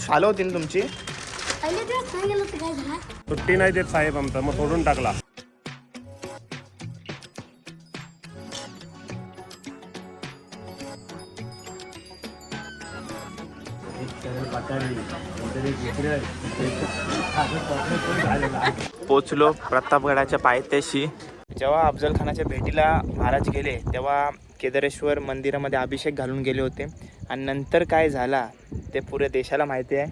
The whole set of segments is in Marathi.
शाळा होती ना तुमची? पहिले दिवस नाही गेलो तर काय झाला सुट्टी नाही देत साहेब आमचा मग सोडून टाकला. पोचलो प्रतापगडाच्या पायथ्याशी. जेव्हा अफजल खानाच्या भेटीला महाराज गेले तेव्हा केदारेश्वर मंदिरामध्ये अभिषेक घालून गेले होते. आणि नंतर काय झाला ते पुऱ्या देशाला माहिती आहे.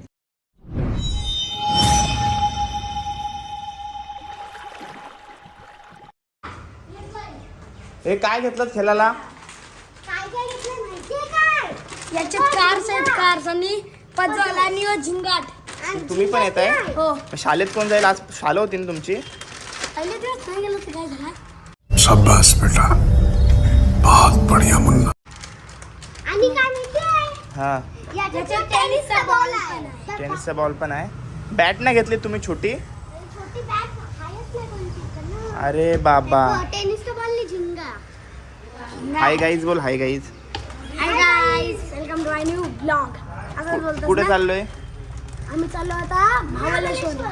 हे काय घेतलं खेळायला काय याच्यात कार्स आहेत कार्स आणि पजल आणि ओ झिंगाट. तुम्ही पण येत आहे हो. शाळेत कोण जाईल? आज शाळा होती ना तुमची? पहिले दिवस नाही गेलो तर काय झाला? शाबाश बेटा. बहुत बढ़िया मुन्ना. हां. याच्यात टेनिसचा बॉल आहे. टेनिसचा बॉल पण आहे. बॅट नाही घेतली तुम्ही छोटी? छोटी बॅट आहेच नाही कोणती तर ना. अरे बाबा. हो, टेनिसचा बॉल नाही झिंगा. हाय गाईज बोल hi guys hi guys welcome to my new blog असं बोलतो कुठे चाललोय? आम्ही चाललो आता महाबळेश्वर.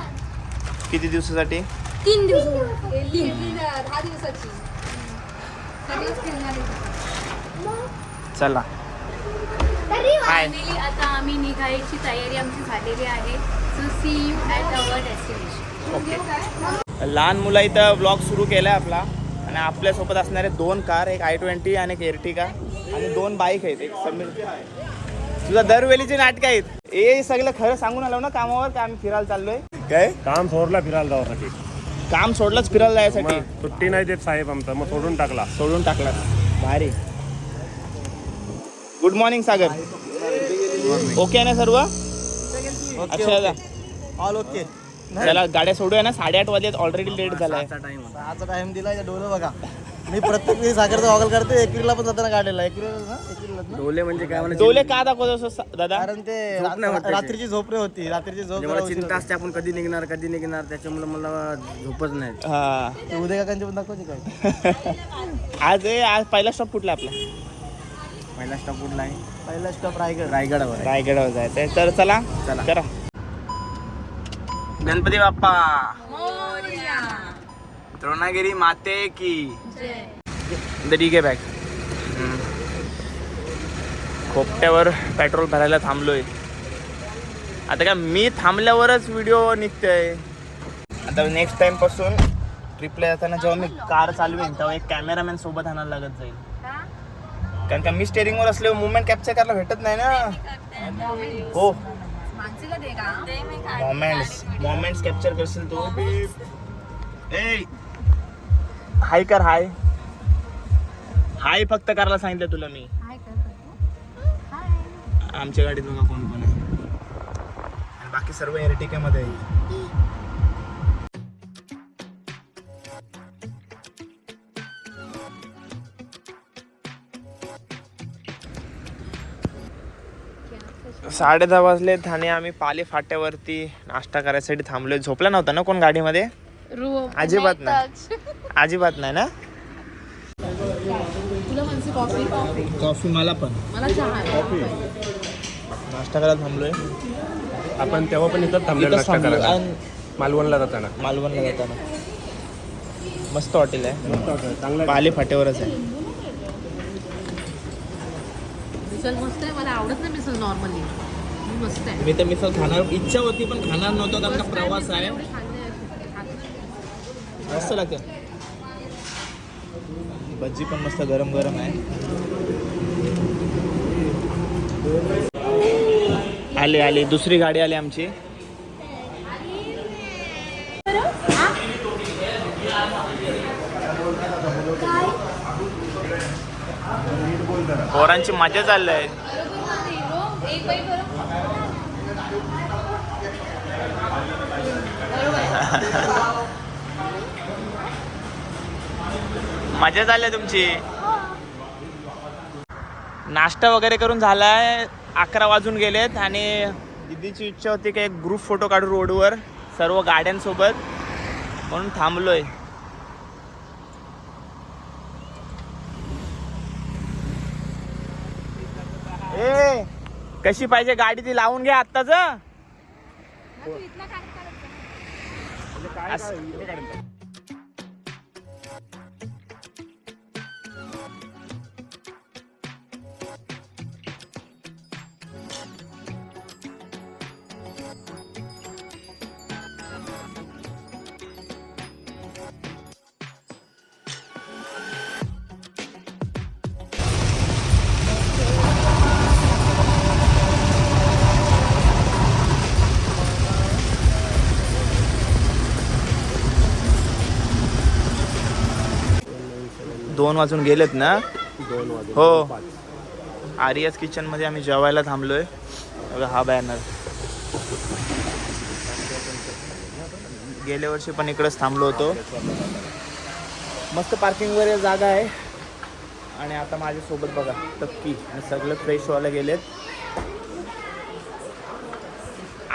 किती दिवसासाठी? तीन दिवस. दहा दिवसाची. चला. हाय फायनली आता आम्ही निघायची तयारी आमची झालेली आहे. So see you at our destination okay लहान मुलं इथं ब्लॉग सुरू केलाय आपला. आणि आपल्यासोबत असणारे दोन कार एक आय ट्वेंटी आणि एक एर्टिका आणि दोन बाईक आहेत एक समीर. तुझा दरवेळीची नाटकं आहेत. ए सगळं खरं सांगून आलो ना कामावर का आम्ही फिरायला चाललोय? काय? काम सोडला फिरायला जावासाठी. काम सोडलंच फिरायला जायसाठी. मग सुट्टी नाही देत साहेब आमचा मग सोडून टाकला. सोडून टाकला. भारी. गुड मॉर्निंग सागर ओके ना सर्व? अच्छा दादा ऑल ओके चला गाड्या सोडूया ना. साडेआठ वाजलेत ऑलरेडी लेट झालाय. सहाचा टाइम दिलाय डोलं बघा. मी प्रत्येक वेळी सागरचा ऑगल करते एप्रिलला पण जाताना एप्रिलला ना? डोले म्हणजे काय डोले का दाखवतो असं दादा? कारण ते रात्रीची झोप नाही होती. रात्रीची झोप जरा मला चिंता. असते आपण कधी निघणार कधी निघणार त्याच्यामुळे मला झोपच नाही हा. ते उद्या काकांची पण दाखवायची काय? आज आज पहिला स्टॉप कुठला आपला. पहिला स्टॉप कुठला आहे? पहिला स्टॉप रायगड. रायगडावर आहे. रायगडावर जायचंय. तर चला चला. करा. गणपती बाप्पा. द्रोणागिरी माते की ठीक आहे बॅग खोपट्यावर पेट्रोल भरायला थांबलोय. आता काय मी थांबल्यावरच व्हिडिओ निघतोय. आता नेक्स्ट टाइमपासून ट्रिपला जाताना जेव्हा मी कार चालवेन तेव्हा एक कॅमेरामॅन सोबत आणायला लागत जाईल. कारण का मी स्टेअरिंगवर असल्यावर मुवमेंट कॅप्चर करायला भेटत नाही ना. हो. मोमेंट्स मोमेंट्स कॅप्चर करशील तू. हाय कर हाय हाय फक्त करायला सांगितलं तुला मी. आमच्या गाडीत बघा कोण कोण आहे. आणि बाकी सर्व एरटिकेमध्ये आहे. साडे दहा वाजलेत आणि आम्ही पाले फाट्यावरती नाश्ता करायसाठी थांबलोय. झोपला नव्हता ना कोण गाडीमध्ये? अजिबात नाही अजिबात नाही ना? कॉफी कॉफी मला पण. मला चहा नाश्ता करायला थांबलोय. आपण तेव्हा पण इथं थांबलेला इथंच नाश्ता. करायला. मालवणला जाताना. मालवणला जाताना. मस्त हॉटेल आहे. चांगलं पाले फाट्यावरच आहे. मिसल मस्त आहे. मला आवडत नाही मिसल नॉर्मली मस्त आहे. मी तर मिसळ खाणार. इच्छा होती पण खाणार नव्हतो कारण का प्रवास आहे. मस्त लागतं. भजी पण मस्त गरम गरम आहे. आली आली. दुसरी गाडी आली आमची. पोरांची मजा चाललंय. मजा चालली तुमची? नाश्ता वगैरे करून झालाय अकरा वाजून गेलेत आणि दिदीची इच्छा होती की एक ग्रुप फोटो काढू रोडवर सर्व गाड्यांसोबत. म्हणून थांबलोय. ए कशी पाहिजे गाडी ती लावून घ्या आत्ताच. Hasta, दोन वाजून गेलेत ना? हो. आर्यस किचनमध्ये आम्ही जेवायला थांबलोय. बघा हा बॅनर गेल्या वर्षी पण इकडेच थांबलो होतो. मस्त पार्किंग वगैरे जागा आहे. आणि आता माझ्यासोबत बघा टक्की आणि सगळे फ्रेशवाले गेलेत.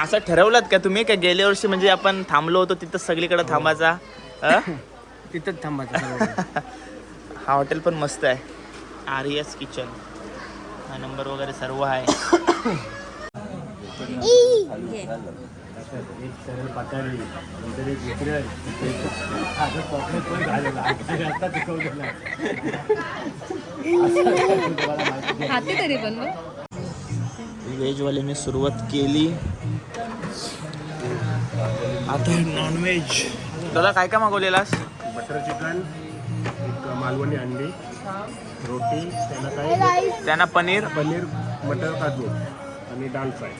असं ठरवलं का तुम्ही? का गेल्या वर्षी म्हणजे आपण थांबलो होतो तिथं सगळीकडे थांबायचा? अं? तिथंच थांबायचं. हा हॉटेल पण मस्त आहे. R S kitchen. हा नंबर वगैरे सर्व आहे. खाते तरी पण मग व्हेजवाल्याने सुरुवात केली. आता नॉनव्हेज दादा काय काय मागवलेलास? बटर चिकन मालवणी अंडी रोटी त्याला काय? त्यांना पनीर? पनीर मटर काजू आणि दाल फ्राय.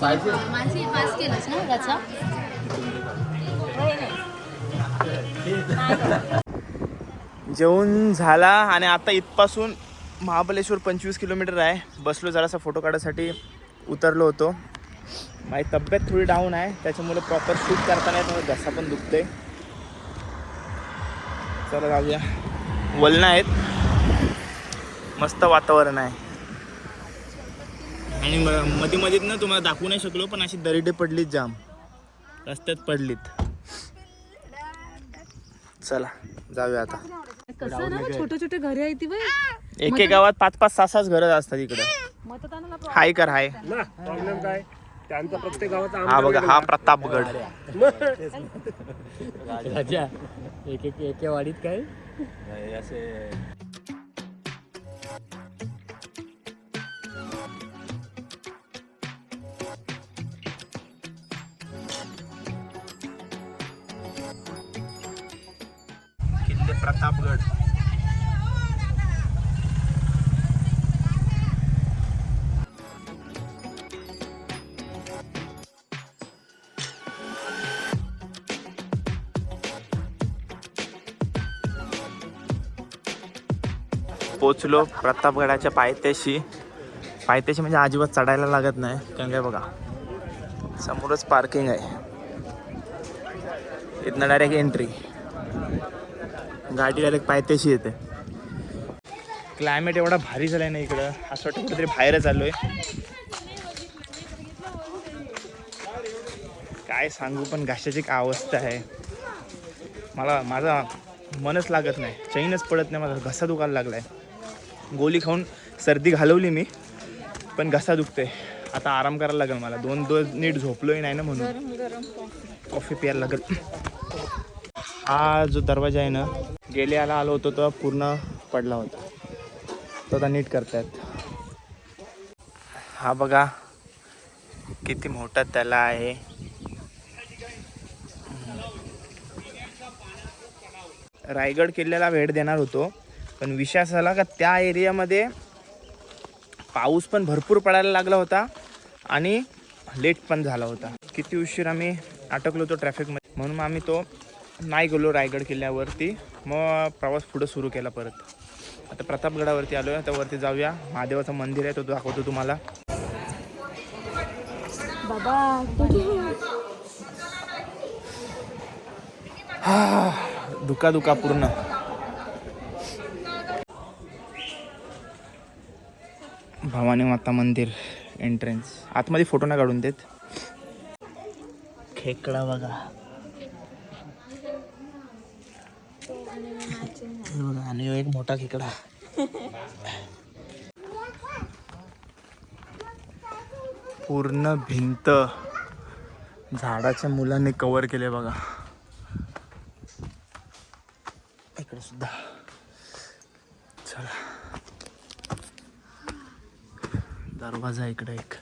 पास ना त्याचा जेवण झाला आणि आता इथपासून महाबलेश्वर पंचवीस किलोमीटर आहे. बसलो जरासा फोटो काढायसाठी. उतरलो होतो. माझी तब्येत थोडी डाऊन आहे त्याच्यामुळे प्रॉपर शूट करताना येत घसा पण दुखते चला जाऊया. वलन आहेत. मस्त वातावरण आहे. आणि मध्ये मध्येच ना तुम्हाला दाखवू नाही शकलो पण अशी दरिडे पडलीत जाम. रस्त्यात पडलीत. चला जाऊया आता. कसं ना छोटे छोटे घरे आहे ती बाई. एक एक गावात पाच पाच सहा सहाच घरं असतात इकडं. मतदानाला हाय कर हाय. ना प्रॉब्लेम काय? त्यांचा प्रत्येक गावाचा हा बघा हा प्रतापगड राजा एक एक एके वाडीत काय? किल्ले प्रतापगड. पोचलो प्रतापगडाच्या पायथ्याशी. पायथ्याशी म्हणजे अजिबात चढायला लागत नाही. कारण काय बघा समोरच पार्किंग आहे. इथनं डायरेक्ट एंट्री गाडी डायरेक्ट पायथ्याशी येते. क्लायमेट एवढा भारी झालाय ना इकडं. असं वाटतं कुठेतरी बाहेरच आलोय. काय सांगू पण घाशाची काय अवस्था आहे. मला माझा मनच लागत नाही. चैनच पडत नाही. माझा घसा दुखायला लागलाय. गोळी खाऊन सर्दी घालवली मी पण घसा दुखते आता आराम करायला लागेल मला. दोन दिवस नीट झोपलोही नाही ना म्हणून. कॉफी प्यायला लागेल. हा जो दरवाजा आहे ना गेले आला आलो होतो तो पूर्ण पडला होता. तो आता नीट करतायत. हा बघा किती मोठा तला आहे. रायगड किल्ल्याला भेट देणार होतो. पण विषय असा झाला का त्या एरियामध्ये पाऊस पण भरपूर पडायला लागला होता आणि लेट पण झाला होता. किती उशीर आम्ही अटकलो होतो ट्रॅफिकमध्ये म्हणून आम्ही तो नाही गेलो रायगड किल्ल्यावरती. मग प्रवास पुढं सुरू केला परत. आता प्रतापगडावरती आलो आहे आता वरती जाऊया. महादेवाचं मंदिर आहे तो दाखवतो तुम्हाला. हा दुका दुका पूर्ण. भवानी माता मंदिर एंट्रन्स आतमध्ये फोटो ना काढून देत. खेकडा बघा. बघा आणि एक मोठा खेकडा. पूर्ण भिंत. झाडाच्या मुलांनी कवर केले बघा. इकडे सुद्धा. चला. दरवाजा इकडे एक.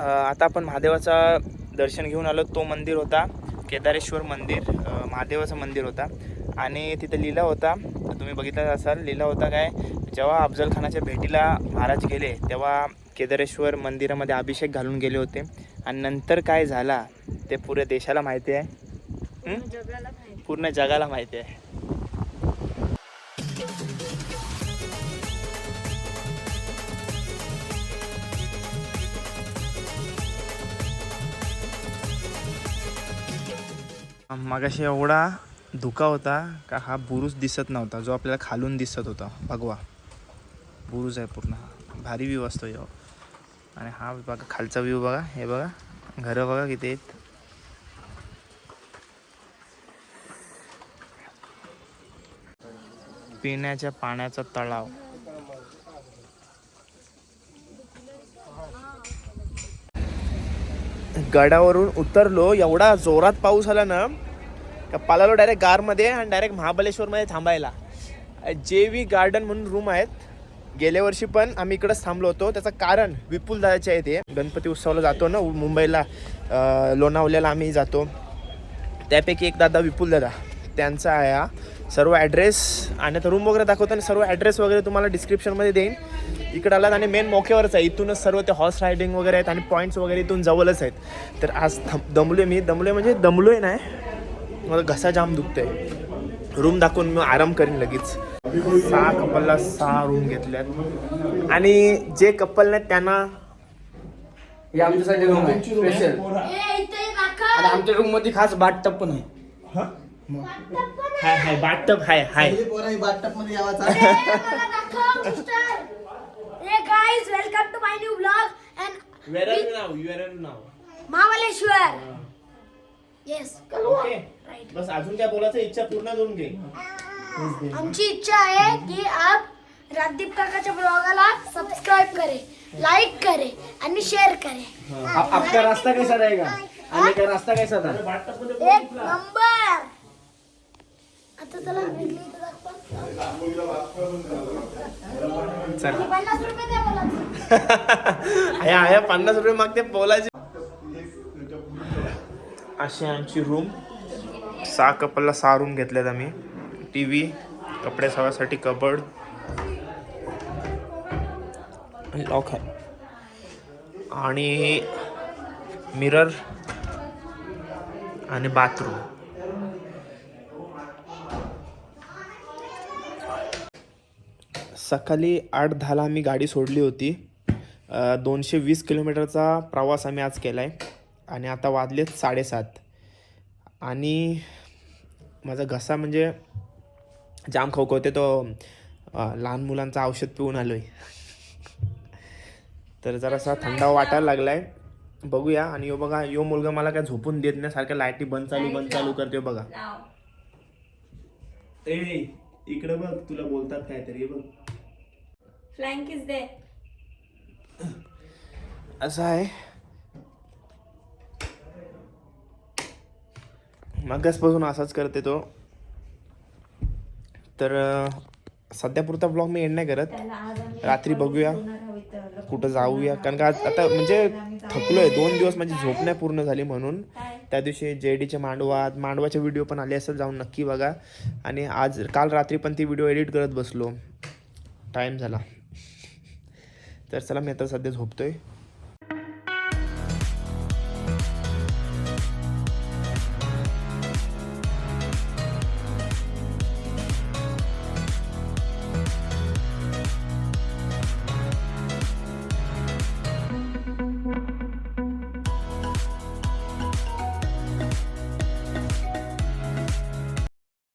आता आपण महादेवाचा दर्शन घेऊन आलो. तो मंदिर होता केदारेश्वर मंदिर. महादेवाचं मंदिर होता. आणि तिथे लिहिला होता तुम्ही बघितला असाल लिहिला होता काय जेव्हा अफजल खानाच्या भेटीला महाराज गेले तेव्हा केदारेश्वर मंदिरामध्ये अभिषेक घालून गेले होते. आणि नंतर काय झाला ते पुऱ्या देशाला माहिती आहे. पूर्ण जगाला माहिती आहे. मगाशी एवढा धुका होता का हा बुरुज दिसत नव्हता जो आपल्याला खालून दिसत होता. भगवा. बुरुज आहे पूर्ण. हा. भारी व्ह्यू असतो यो. आणि हा बघा खालचा व्ह्यू बघा. हे बघा. घरं बघा किती आहेत. पिण्याच्या पाण्याचा तलाव. गडावरून उतरलो एवढा जोरात पाऊस आला ना का पालालो डायरेक्ट गारमध्ये आणि डायरेक्ट महाबलेश्वरमध्ये थांबायला. जे व्ही गार्डन म्हणून रूम आहेत. गेल्या वर्षी पण आम्ही इकडंच थांबलो होतो. त्याचं कारण विपुल दादाचे आहे ते. गणपती उत्सवाला जातो ना मुंबईला लोणावल्याला आम्ही जातो. त्यापैकी एक दादा विपुल दादा. त्यांचा आहे हा. सर्व ॲड्रेस आणि आता रूम वगैरे दाखवतो आणि सर्व ॲड्रेस वगैरे तुम्हाला डिस्क्रिप्शनमध्ये देईन. इकडं आलात आणि मेन मोक्यावरच आहे. इथूनच सर्व ते हॉर्स रायडिंग वगैरे आहेत आणि पॉईंट्स वगैरे इथून जवळच आहेत. तर आज थम दमलोय मी. दमलोय म्हणजे दमलोय नाही. मला घसा जाम दुखतोय. रूम दाखवून मी आराम करीन लगेच. सहा कपलला सहा रूम घेतल्यात. आणि जे कपल नाहीत त्यांना हे आमच्यासाठी रूम आहे. स्पेशल. आणि आमच्या रूममध्ये खास बाथटब पण आहे हाय हाय बाटप हाय हाय. पोरा बाथटबमध्ये यावाचा ए, मला दाखव, मिस्टर. ए, guys, welcome to my new vlog and Where are you now? You are now. Mahabaleshwar yes okay बस अजून काय बोलायचं इच्छा पूर्ण करून घे. आमची इच्छा आहे की आप राजदीप काकाच्या ब्लॉगाला सबस्क्राईब करे लाईक करे आणि शेअर करे. आप- आपका रास्ता कैसा रहेगा? आने का रास्ता कैसा था? एक नंबर. आता त्याला. चल. आया आया पन्नास रुपये मागते बोलायचे. अशी आमची रूम सहा कपलला सहा रूम घेतल्यात आम्ही. टी व्ही कपडे सवासाठी कबड लॉक आहे. आणि मिरर आणि बाथरूम सकाळी आठ दहाला आम्ही गाडी सोडली होती. दोनशे वीस किलोमीटरचा प्रवास आम्ही आज केला आहे आणि आता वाजलेत साडेसात. आणि माझा घसा म्हणजे जाम खवखवते तो लहान मुलांचं औषध पिऊन आलो आहे तर जरासा थंडावा वाटायला लागला आहे बघूया. आणि यो बघा यो मुलगा मला काय झोपून देत नाही. सारख्या लाईटी बंद चालू बंद चालू करते बघा. ए इकडं बघ तुला बोलतात काहीतरी. बघ. फ्लँक इज दे असं आहे मगचपासून असाच करते तो. तर अं, सध्यापुरता ब्लॉग मी एंड नाही करत. रात्री बघूया. कुठं जाऊया. कारण का आज- आता म्हणजे थकलोय. दोन दिवस माझी झोप नाही पूर्ण झाली म्हणून. त्या दिवशी जे डीच्या मांडवात मांडवाचे व्हिडिओ पण आले असेल जाऊन नक्की बघा. आणि आज काल रात्री पण ती व्हिडिओ एडिट करत बसलो. टाईम झाला. तर चला मी आता सध्या झोपतो आहे